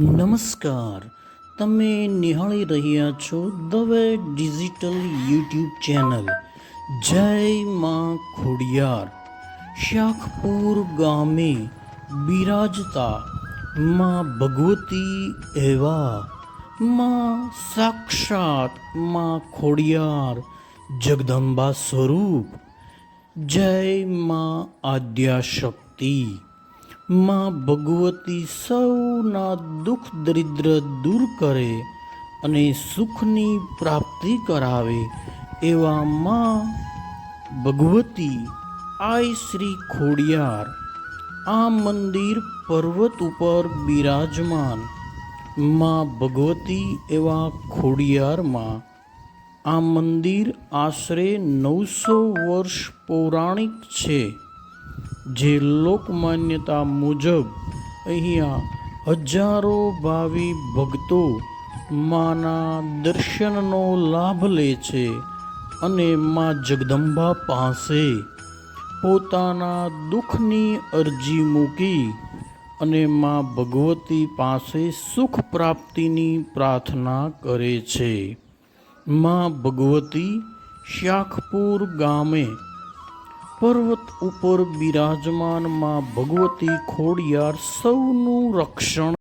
નમસ્કાર. તમે નિહાળી રહ્યા છો દવે ડિજિટલ યુટ્યુબ ચેનલ જય માં ખોડિયાર. શાખપુર ગામે બિરાજતા માં ભગવતી એવા. માં સાક્ષાતમાં ખોડિયાર. જગદંબા સ્વરૂપ. જય માં આદ્યાશક્તિ. માં ભગવતી સૌના દુઃખ દરિદ્ર દૂર કરે અને સુખની પ્રાપ્તિ કરાવે એવા માં ભગવતી આઈ શ્રી ખોડિયાર. આ મંદિર પર્વત ઉપર બિરાજમાન. માં ભગવતી એવા ખોડિયારમાં આ મંદિર આશરે નવસો વર્ષ પૌરાણિક છે. જે લોકમાન્યતા મુજબ અહીંયા હજારો ભાવિ ભક્તો માના દર્શનનો લાભ લે છે અને મા જગદંબા પાસે પોતાના દુઃખની અરજી મૂકી અને મા ભગવતી પાસે સુખ પ્રાપ્તિની પ્રાર્થના કરે છે. મા ભગવતી શાખપુર ગામે પર્વત ઉપર બિરાજમાનમાં ભગવતી ખોડિયાર સૌનું રક્ષણ